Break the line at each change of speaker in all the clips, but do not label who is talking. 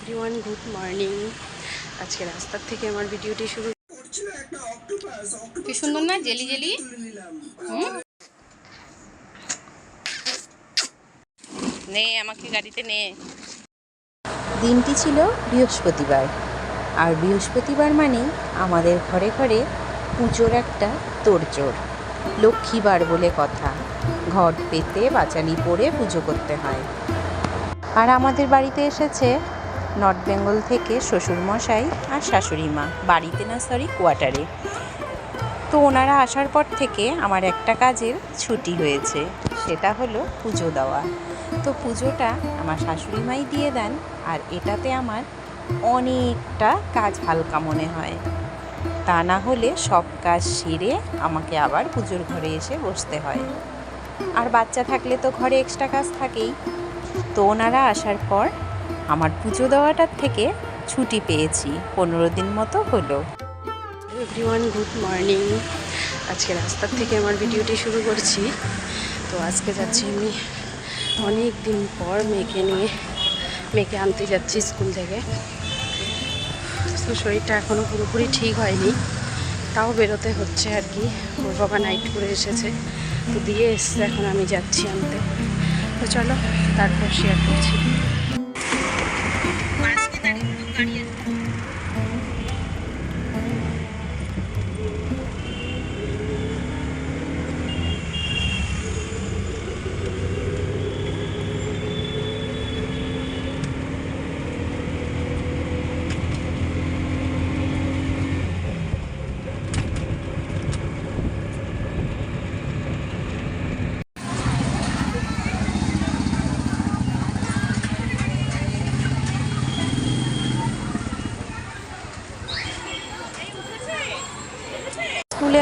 Everyone good morning আজকে রাস্তার থেকে আমার ভিডিওটি শুরু
কি সুন্দর না? Jelly jelly? নে আমাকে গাড়িতে নে।
দিনটি ছিল বৃহস্পতিবার। আর বৃহস্পতিবার মানেই আমাদের ঘরে ঘরে পুজোর একটা তোড়জোড়। লক্ষ্মীবার বলে কথা। ঘট পেতে বাচালি পরে পুজো করতে হয়। আর আমাদের বাড়িতে এসেছে নর্থ বেঙ্গল থেকে শ্বশুরমশাই আর শাশুড়ি মা বাড়িতে না সরি কোয়ার্টারে তো ওনারা আসার পর থেকে আমার একটা কাজের ছুটি হয়েছে, সেটা হলো পুজো দেওয়া। তো পুজোটা আমার শাশুড়ি মাই দিয়ে দেন, আর এটাতে আমার অনেকটা কাজ হালকা মনে হয়। তা না হলে সব কাজ সেরে আমাকে আবার পুজোর ঘরে এসে বসতে হয়। আর বাচ্চা থাকলে তো ঘরে এক্সট্রা কাজ থাকেই। তো ওনারা আসার পর আমার পুজো দেওয়াটার থেকে ছুটি পেয়েছি। পনেরো দিন মতো হলো।
এভরিওয়ান গুড মর্নিং আজকে রাস্তার থেকে আমার ভিডিওটি শুরু করছি। তো আজকে যাচ্ছি আমি অনেক দিন পর মেয়েকে নিয়ে। মেয়েকে আনতে যাচ্ছি স্কুল থেকে। তো শরীরটা এখনও পুরোপুরি ঠিক হয়নি। তাও বেরোতে হচ্ছে আর কি। ওর বাবা নাইট করে এসেছে। তো দিয়ে এসছে, এখন আমি যাচ্ছি আনতে। তো চলো, তারপর শেয়ার করছি।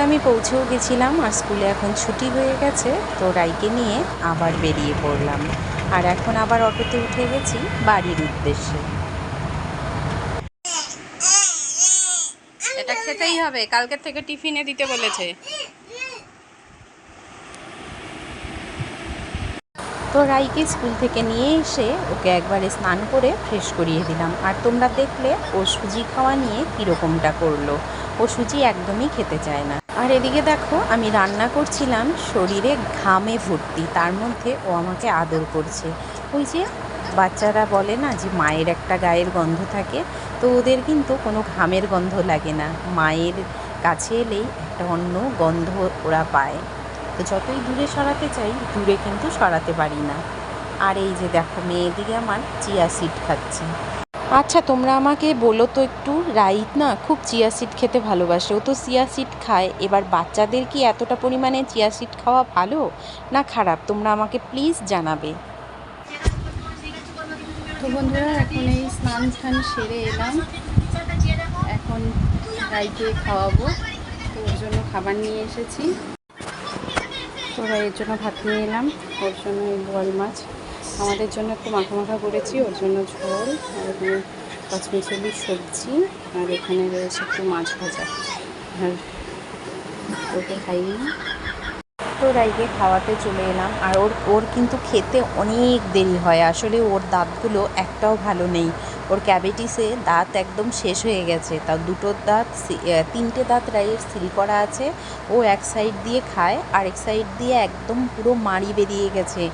আমি পৌঁছেও গেছিলাম আর স্কুলে এখন ছুটি হয়ে গেছে তো রাইকে নিয়ে আবার বেরিয়ে পড়লাম। আর এখন আবার অটোতে উঠে গেছি বাড়ির উদ্দেশ্যে।
এটা খেতেই হবে কালকের থেকে টিফিনে দিতে বলেছে।
তো রাইকে স্কুল থেকে নিয়ে এসে ওকে একবারে স্নান করে ফ্রেশ করিয়ে দিলাম। আর তোমরা দেখলে ও সুজি খাওয়া নিয়ে কীরকমটা করল। ও সুজি একদমই খেতে চায় না। আর এদিকে দেখো, আমি রান্না করছিলাম শরীরে ঘামে ভর্তি, তার মধ্যে ও আমাকে আদর করছে। ওই যে বাচ্চারা বলে না যে মায়ের একটা গায়ের গন্ধ থাকে, তো ওদের কিন্তু কোনো ঘামের গন্ধ লাগে না। মায়ের কাছে এলেই একটা অন্য গন্ধ ওরা পায়। তো যতই দূরে সরাতে চাই, দূরে কিন্তু সরাতে পারি না। আর এই যে দেখো মেয়েদিকে আমার চিয়া সিড খাচ্ছে। আচ্ছা তোমরা আমাকে বলো তো একটু, রাইত না খুব চিয়া সিড খেতে ভালোবাসে। ও তো চিয়া সিড খায়। এবার বাচ্চাদের কি এতটা পরিমাণে চিয়া সিড খাওয়া ভালো না খারাপ? তোমরা আমাকে প্লিজ জানাবে।
তো বন্ধুরা, এখন এই স্নান স্নান সেরে এলাম। এখন রাইকে খাওয়াবো। তো ওর জন্য খাবার নিয়ে এসেছি। তো এর জন্য ভাত নিয়ে এলাম। ওর জন্য এই বোয়াল মাছ। আমাদের জন্য একটু মাখা মাখা করেছি, ওর জন্য ঝোল, আর এখানে পাঁচমিশালি সবজি, আর এখানে রয়েছে একটু মাছ ভাজা। আর ওকে খাইয়ে
তো রাইকে খাওয়াতে চলে এলাম, আর ওর ওর কিন্তু খেতে অনেক দেরি হয়। আসলে ওর দাঁতগুলো একটাও ভালো নেই। ওর ক্যাভিটিসে দাঁত একদম শেষ হয়ে গেছে। তার দুটো দাঁত তিনটে দাঁত রাইয়ের সিল করা আছে। ও এক সাইড দিয়ে খায় আর এক সাইড দিয়ে একদম পুরো মাড়ি বেরিয়ে গেছে।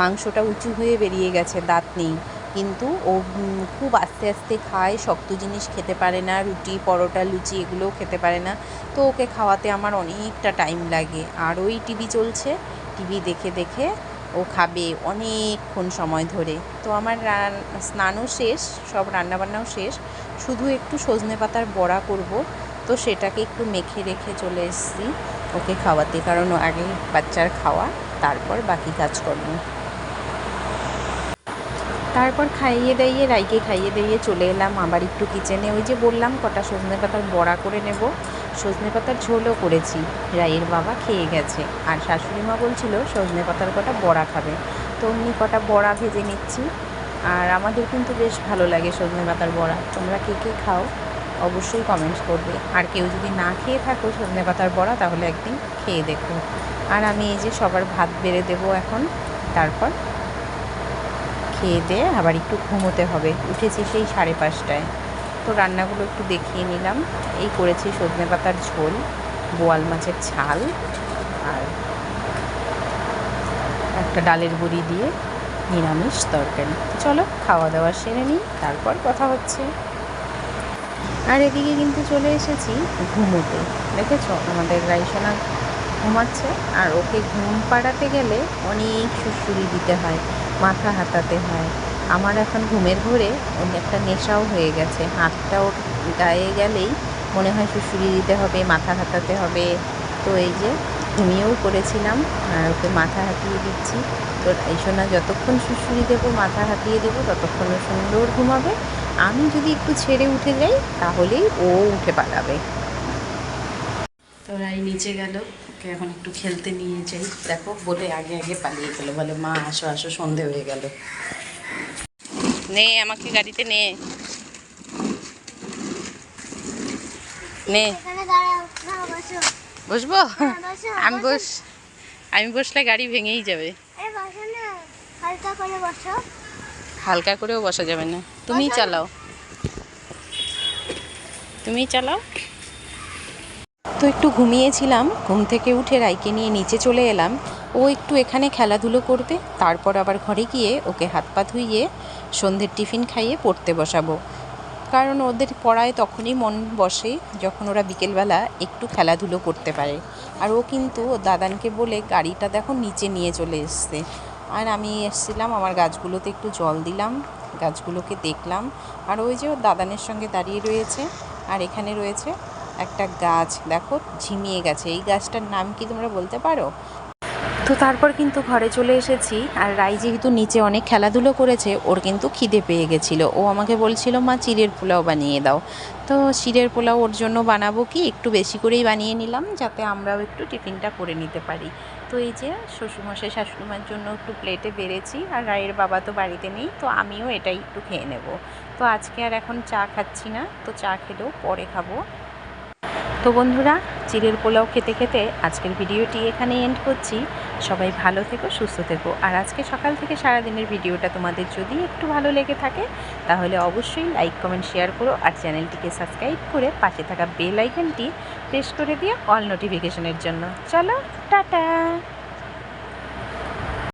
মাংসটা উঁচু হয়ে বেরিয়ে গেছে, দাঁত নেই। কিন্তু ও খুব আস্তে আস্তে খায়, শক্ত জিনিস খেতে পারে না, রুটি, পরোটা, লুচি এগুলোও খেতে পারে না। তো ওকে খাওয়াতে আমার অনেকটা টাইম লাগে। আর ওই টিভি চলছে, টিভি দেখে দেখে ও খাবে অনেকক্ষণ সময় ধরে। তো আমার স্নানও শেষ, সব রান্নাবান্নাও শেষ। শুধু একটু সজনে পাতার বড়া করব, তো সেটাকে একটু মেখে রেখে চলে এসেছি ওকে খাওয়াতে। কারণ আগে বাচ্চার খাওয়া, তারপর বাকি কাজকর্ম। তারপর খাইয়ে দাইয়ে, রাইকে খাইয়ে দাইয়ে চলে এলাম আবার একটু কিচেনে ওই যে বললাম, কটা সজনে পাতার বড়া করে নেব। সজনে পাতার ঝোলও করেছি। রাইয়ের বাবা খেয়ে গেছে। আর শাশুড়ি মা বলছিল, সজনে পাতার কটা বড়া খাবে। তো অমনি কটা বড়া ভেজে নিচ্ছি। আর আমাদের কিন্তু বেশ ভালো লাগে সজনে পাতার বড়া। তোমরা কে কে খাও, অবশ্যই কমেন্টস করবে। আর কেউ যদি না খেয়ে থাকো সজনে পাতার বড়া, তাহলে একদিন খেয়ে দেখো। আর আমি এই যে সবার ভাত বেড়ে দেবো এখন। তারপর খেয়ে দিয়ে আবার একটু ঘুমোতে হবে। উঠেছি সেই সাড়ে পাঁচটায়। তো রান্নাগুলো একটু দেখিয়ে নিলাম। এই করেছি সজনে পাতার ঝোল, বোয়াল মাছের ঝাল আর একটা ডালের বড়ি দিয়ে নিরামিষ তরকারি। চলো, খাওয়া দাওয়া সেরে নিই, তারপর কথা হচ্ছে। আর এদিকে কিন্তু চলে এসেছি ঘুমোতে। দেখেছ? আমাদের রাইসোনা ঘুমাচ্ছে। আর ওকে ঘুম পাড়াতে গেলে অনেক সুড়সুড়ি দিতে হয়। মাথা হয়। আমার এখন ঘুমের ঘরে একটা নেশাও হয়ে গেছে। হাতটাও গায়ে গেলেই মনে হয় সুড়সুড়ি দিতে হবে, মাথা হাতাতে হবে। তো এই যে ঘুমিয়েও পড়েছিলাম, আর ওকে মাথা হাতিয়ে দিচ্ছি। তো রাইসোনা যতক্ষণ সুড়সুড়ি দেবো, মাথা হাতিয়ে দেবো, ততক্ষণ সুন্দর ঘুমাবে। আমি যদি একটু ছেড়ে উঠে যাই, তাহলেই ও উঠে পালাবে।
তো রাই নিচে গেল। ওকে এখন একটু খেলতে নিয়ে যাই। দেখো বলে আগে আগে পালিয়ে গেলো। বলে মা আসো আসো সন্ধে হয়ে গেল।
নে আমাকে গাড়িতে নে। নে। বসবো?
হ্যাঁ,
আমি
বস
আমি বসলে গাড়ি ভেঙেই যাবে।
হালকা
হালকা করেও বসা যাবে না। তুমিই চালাও। তুমিই চালাও। তো একটু ঘুমিয়েছিলাম, ঘুম থেকে উঠে রাইকে নিয়ে নিচে চলে এলাম। ও একটু এখানে খেলাধুলো করবে, তারপর আবার ঘরে গিয়ে ওকে হাত পা ধুইয়ে সন্ধ্যের টিফিন খাইয়ে পড়তে বসাবো। কারণ ওদের পড়ায় তখনই মন বসে যখন ওরা বিকেলবেলা একটু খেলাধুলো করতে পারে। আর ও কিন্তু দাদানকে বলে, গাড়িটা দেখো নিচে নিয়ে চলে এসছে। আর আমি এসেছিলাম, আমার গাছগুলোতে একটু জল দিলাম, গাছগুলোকে দেখলাম। আর ওই যে দাদানের সঙ্গে দাঁড়িয়ে রয়েছে, আর এখানে রয়েছে একটা গাছ, দেখো, ঝিমিয়ে গেছে। এই গাছটার নাম কি তোমরা বলতে পারো? তো তারপর কিন্তু ঘরে চলে এসেছি, আর রাই যেহেতু নিচে অনেক খেলাধুলো করেছে, ওর কিন্তু খিদে পেয়ে গেছিল। ও আমাকে বলছিল, মা, চিড়ের পোলাও বানিয়ে দাও। তো চিড়ের পোলাও ওর জন্য বানাবো কি? একটু বেশি করেই বানিয়ে নিলাম, যাতে আমরাও একটু টিফিনটা করে নিতে পারি। তো এই যে, শ্বশুরমশাই, শাশুড়িমার জন্য একটু প্লেটে বেড়েছি, আর রায়ের বাবা তো বাড়িতে নেই, তো আমিও এটাই একটু খেয়ে নেব। তো আজকে আর এখন চা খাচ্ছি না, তো চা খেলেও পরে খাব। তো বন্ধুরা, চিড়ের পোলাও খেতে খেতে আজকের ভিডিওটি এখানে এন্ড করছি। সবাই ভালো থেকো, সুস্থ থেকো। আর আজকে সকাল থেকে সারাদিনের ভিডিওটা তোমাদের যদি একটু ভালো লেগে থাকে, তাহলে অবশ্যই লাইক কমেন্ট শেয়ার করো আর চ্যানেলটিকে সাবস্ক্রাইব করে পাশে থাকা বেল আইকনটি প্রেস করে দিয়ে অল নোটিফিকেশনের জন্য। চলো, টাটা!